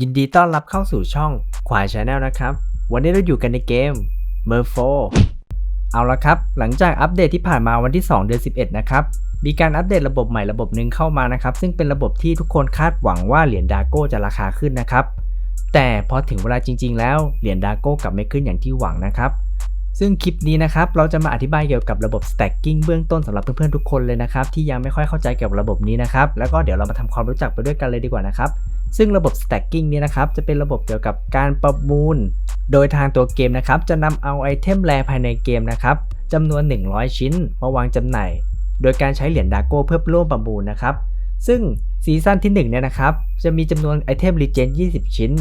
ยินดีต้อนรับเข้าสู่ช่องควายชาแนลนะครับ วันนี้เราอยู่กันในเกม m e r f o เอาละครับ หลังจากอัปเดตที่ผ่านมาวันที่ 2 เดือน 11 นะครับ มีการอัปเดตระบบใหม่ระบบหนึ่งเข้ามานะครับ ซึ่งเป็นระบบที่ทุกคนคาดหวังว่าเหรียญดาโก้จะราคาขึ้นนะครับ แต่พอถึงเวลาจริง ๆ แล้วเหรียญดาโก้กลับไม่ขึ้นอย่างที่หวังนะครับซึ่งคลิปนี้นะครับเราจะมาอธิบายเกี่ยวกับระบบ stacking เบื้องต้นสำหรับเพื่อนๆทุกคนเลยนะครับที่ยังไม่ค่อยเข้าใจเกี่ยวกับระบบนี้นะครับแล้วก็เดี๋ยวเรามาทำความรู้จักไปด้วยกันเลยดีกว่านะครับ ซึ่งระบบ stacking เนี่ยนะครับจะเป็นระบบเกี่ยวกับการประมูล โดยทางตัวเกมนะครับจะนำเอาไอเทมแรภายในเกมนะครับจำนวน 100 ชิ้นมาวางจำหน่าย โดยการใช้เหรียญดาโก้เพื่อร่วมประมูลนะครับ ซึ่งซีซั่นที่1เนี่ยนะครับจะมีจำนวนไอเทมรีเจน 20 ชิ้น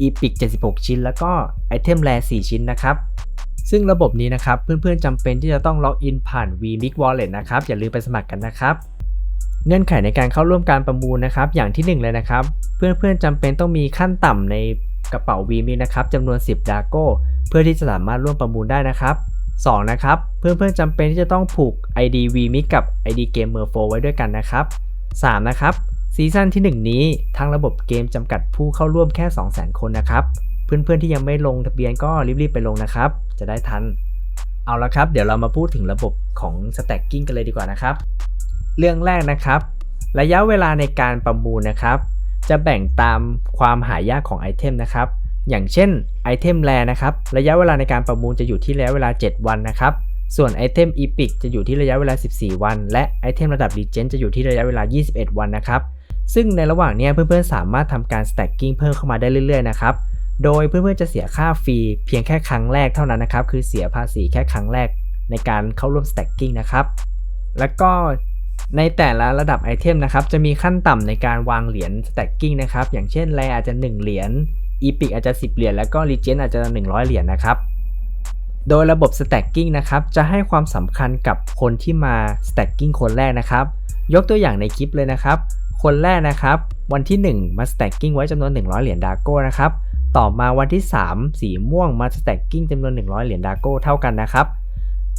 อีพิก76 ชิ้น แล้วก็ไอเทมแร4ชิ้นนะครับซึ่งระบบนี้นะครับเพื่อนๆจำเป็นที่จะต้องล็อกอินผ่าน vMix Wallet นะครับอย่าลืมไปสมัครกันนะครับ เงื่อนไขในการเข้าร่วมการประมูลนะครับ อย่างที่ 1 เลยนะครับ เพื่อนๆจำเป็นต้องมีขั้นต่ำในกระเป๋า vMix นะครับจำนวน 10 ดาโก้เพื่อที่จะสามารถร่วมประมูลได้นะครับ 2 นะครับ เพื่อนๆจำเป็นที่จะต้องผูก ID vMix กับ ID Gamer 4ไว้ด้วยกันนะครับ 3 นะครับซีซั่นที่ 1 นี้ทางระบบเกมจำกัดผู้เข้าร่วมแค่ 200,000 คนนะครับ เพื่อนๆที่ยังไม่ลงทะเบียนก็รีบๆไปลงนะครับ จะได้ทัน เอาละครับ เดี๋ยวเรามาพูดถึงระบบของ stacking กันเลยดีกว่านะครับ เรื่องแรกนะครับ ระยะเวลาในการประมูลนะครับ จะแบ่งตามความหายากของไอเทมนะครับ อย่างเช่นไอเทมแรนะครับ ระยะเวลาในการประมูลจะอยู่ที่ระยะเวลา 7 วันนะครับ ส่วนไอเทมอีพิกจะอยู่ที่ระยะเวลา 14 วัน และไอเทมระดับดีเจนจะอยู่ที่ระยะเวลา 21 วันนะครับ ซึ่งในระหว่างนี้เพื่อนๆสามารถทำการ stacking เพิ่มเข้ามาได้เรื่อยๆนะครับโดยเพื่อนๆจะเสียค่าฟรีเพียงแค่ครั้งแรกเท่านั้นนะครับ คือเสียภาษีแค่ครั้งแรกในการเข้าร่วม stacking นะครับ แล้วก็ ในแต่ละระดับไอเทมนะครับจะมีขั้นต่ำในการวางเหรียญ stacking นะครับอย่างเช่นแรอาจจะ 1 เหรียญ epic อาจจะ 10 เหรียญแล้วก็ legend อาจจะ 100 เหรียญนะครับ โดยระบบ stacking นะครับจะให้ความสำคัญกับคนที่มา stacking คนแรกนะครับ ยกตัวอย่างในคลิปเลยนะครับ คนแรกนะครับวันที่ 1 มา stacking ไว้จำนวน 100 เหรียญดาโก้นะครับต่อมาวันที่ 3 สีม่วงมา stacking จำนวน 100 เหรียญดาโก้เท่ากันนะครับ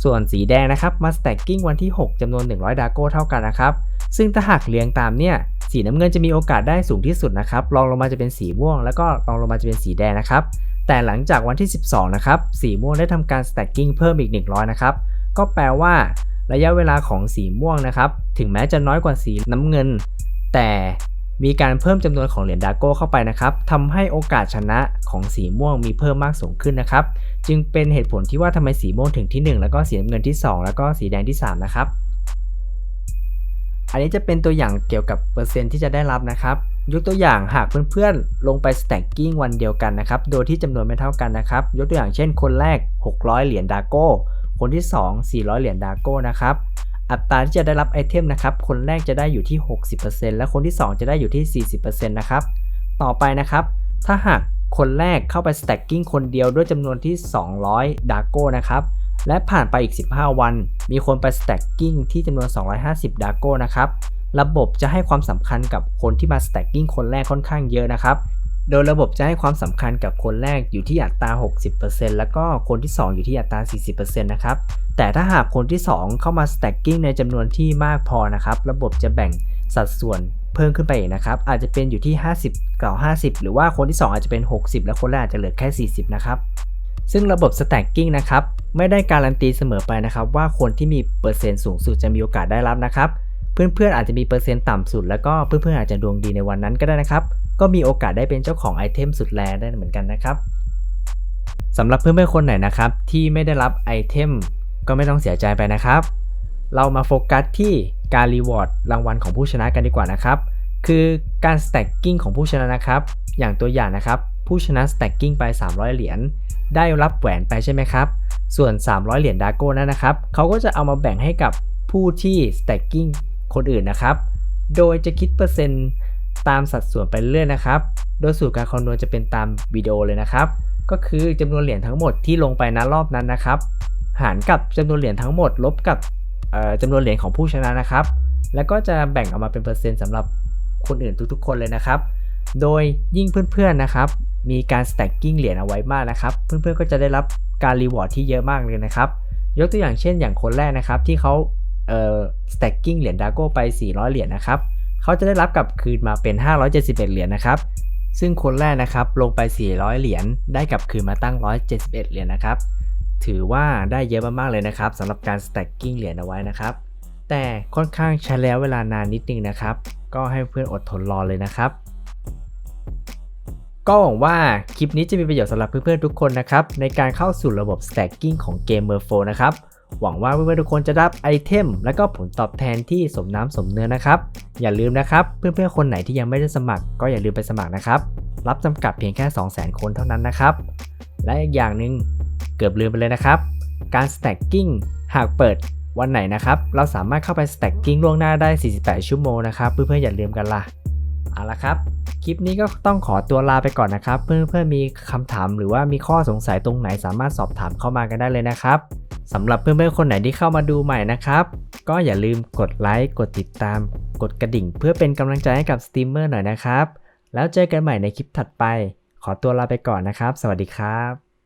ส่วนสีแดงนะครับมา stacking วันที่ 6จำนวน 100 ดาโก้เท่ากันนะครับ ซึ่งถ้าหากเรียงตามเนี่ย สีน้ำเงินจะมีโอกาสได้สูงที่สุดนะครับรองลงมาจะเป็นสีม่วง แล้วก็รองลงมาจะเป็นสีแดงนะครับ แต่หลังจากวันที่ 12 นะครับสีม่วงได้ทำการ stacking เพิ่มอีก 100 นะครับ ก็แปลว่า ระยะเวลาของสีม่วงนะครับ ถึงแม้จะน้อยกว่าสีน้ำเงิน แต่ มีการเพิ่มจำนวนของเหรียญดาโก้เข้าไปนะครับทำให้โอกาสชนะของสีม่วงมีเพิ่มมากสูงขึ้นนะครับ จึงเป็นเหตุผลที่ว่าทำไมสีม่วงถึงที่ 1 แล้วก็สีน้ำเงินที่ 2 แล้วก็สีแดงที่ 3 นะครับ อันนี้จะเป็นตัวอย่างเกี่ยวกับเปอร์เซ็นต์ที่จะได้รับนะครับ ยกตัวอย่างหากเพื่อนๆ ลงไป stacking วันเดียวกันนะครับ โดยที่จำนวนไม่เท่ากันนะครับ ยกตัวอย่างเช่น คนแรก 600 เหรียญดาโก้ คนที่ 2 400 เหรียญดาโก้นะครับ อัตราที่จะได้รับไอเทมนะครับ คนแรกจะได้อยู่ที่ 60%และคนที่ 2 จะได้อยู่ที่ 40%นะครับ ต่อไปนะครับ ถ้าหากคนแรกเข้าไป stacking คนเดียวด้วยจำนวนที่ 200 ดาโก้นะครับ และผ่านไปอีก 15 วัน มีคนไป stacking ที่จำนวน 250 ดาโก้นะครับ ระบบจะให้ความสำคัญกับคนที่มา stacking คนแรกค่อนข้างเยอะนะครับ โดยระบบจะให้ความสำคัญกับคนแรกอยู่ที่อัตรา 60%แล้วก็คนที่ 2 อยู่ที่อัตรา 40%นะครับ แต่ถ้าหากคนที่ 2 เข้ามา stacking ในจำนวนที่มากพอนะครับ ระบบจะแบ่งสัดส่วนเพิ่มขึ้นไปอีกนะครับ อาจจะเป็นอยู่ที่ 50กับ50 หรือว่าคนที่ 2 อาจจะเป็น 60 แล้วคนแรกอาจจะเหลือแค่ 40 นะครับ ซึ่งระบบ stacking นะครับ ไม่ได้การันตีเสมอไปนะครับ ว่าคนที่มีเปอร์เซ็นต์สูงสุดจะมีโอกาสได้รับนะครับ เพื่อนๆอาจจะมีเปอร์เซ็นต์ต่ำสุด แล้วก็เพื่อนๆอาจจะดวงดีในวันนั้นก็ได้นะครับ ก็มีโอกาสได้เป็นเจ้าของไอเทมสุดแรงได้เหมือนกันนะครับสำหรับเพื่อนๆคนไหนนะครับที่ไม่ได้รับไอเทมก็ไม่ต้องเสียใจไปนะครับ เรามาโฟกัสที่การรีวอร์ดรางวัลของผู้ชนะกันดีกว่านะครับ คือการ stacking ของผู้ชนะนะครับ อย่างตัวอย่างนะครับ ผู้ชนะ stacking ไป 300 เหรียญได้รับแหวนไปใช่ไหมครับ ส่วน 300 เหรียญดาโก้นั้นนะครับ เขาก็จะเอามาแบ่งให้กับผู้ที่ stacking คนอื่นนะครับ โดยจะคิดเปอร์เซ็นต์ตามสัดส่วนไปเรื่อยนะครับ โดยสูตรการคำนวณจะเป็นตามวิดีโอเลยนะครับ ก็คือจำนวนเหรียญทั้งหมดที่ลงไปณรอบนั้นนะครับ หารกับจำนวนเหรียญทั้งหมด ลบกับจำนวนเหรียญของผู้ชนะนะครับ แล้วก็จะแบ่งออกมาเป็นเปอร์เซ็นต์สำหรับคนอื่นทุกๆ คนเลยนะครับ โดยยิ่งเพื่อนๆนะครับ มีการ stacking เหรียญเอาไว้มากนะครับ เพื่อนๆก็จะได้รับการรีวอร์ดที่เยอะมากเลยนะครับ ยกตัวอย่างเช่นอย่างคนแรกนะครับ ที่เขา เอ่อ stacking เหรียญดาโก้ไป 400 เหรียญนะครับ เขาจะได้รับกลับคืนมาเป็น 571 เหรียญนะครับ ซึ่งคนแรกนะครับลงไป 400 เหรียญได้กลับคืนมาตั้ง 171 เหรียญนะครับ ถือว่าได้เยอะมากๆเลยนะครับสำหรับการ stacking เหรียญเอาไว้นะครับ แต่ค่อนข้างใช้แล้วเวลานานนิดนึงนะครับ ก็ให้เพื่อนอดทนรอเลยนะครับก็หวังว่าคลิปนี้จะมีประโยชน์สำหรับเพื่อนๆทุกคนนะครับ ในการเข้าสู่ระบบ stacking ของเกม m e r f o นะครับ หวังว่าเพื่อนๆทุกคนจะได้ไอเทม และก็ผลตอบแทนที่สมน้ำสมเนื้อนะครับ อย่าลืมนะครับ เพื่อนๆคนไหนที่ยังไม่ได้สมัคร ก็อย่าลืมไปสมัครนะครับ รับจำกัดเพียงแค่ 200,000 คนเท่านั้นนะครับ และอีกอย่างหนึ่งเกือบลืมไปเลยนะครับ การ stacking หากเปิดวันไหนนะครับ เราสามารถเข้าไป stacking ล่วงหน้าได้ 48 ชั่วโมงนะครับเพื่อนๆอย่าลืมกันล่ะเอาละครับ คลิปนี้ก็ต้องขอตัวลาไปก่อนนะครับ เพื่อนๆมีคำถามหรือว่ามีข้อสงสัยตรงไหนสามารถสอบถามเข้ามากันได้เลยนะครับ สำหรับเพื่อนๆคนไหนที่เข้ามาดูใหม่นะครับ ก็อย่าลืมกดไลค์กดติดตาม กดกระดิ่ง เพื่อเป็นกำลังใจให้กับสตรีมเมอร์หน่อยนะครับ แล้วเจอกันใหม่ในคลิปถัดไป ขอตัวลาไปก่อนนะครับ สวัสดีครับ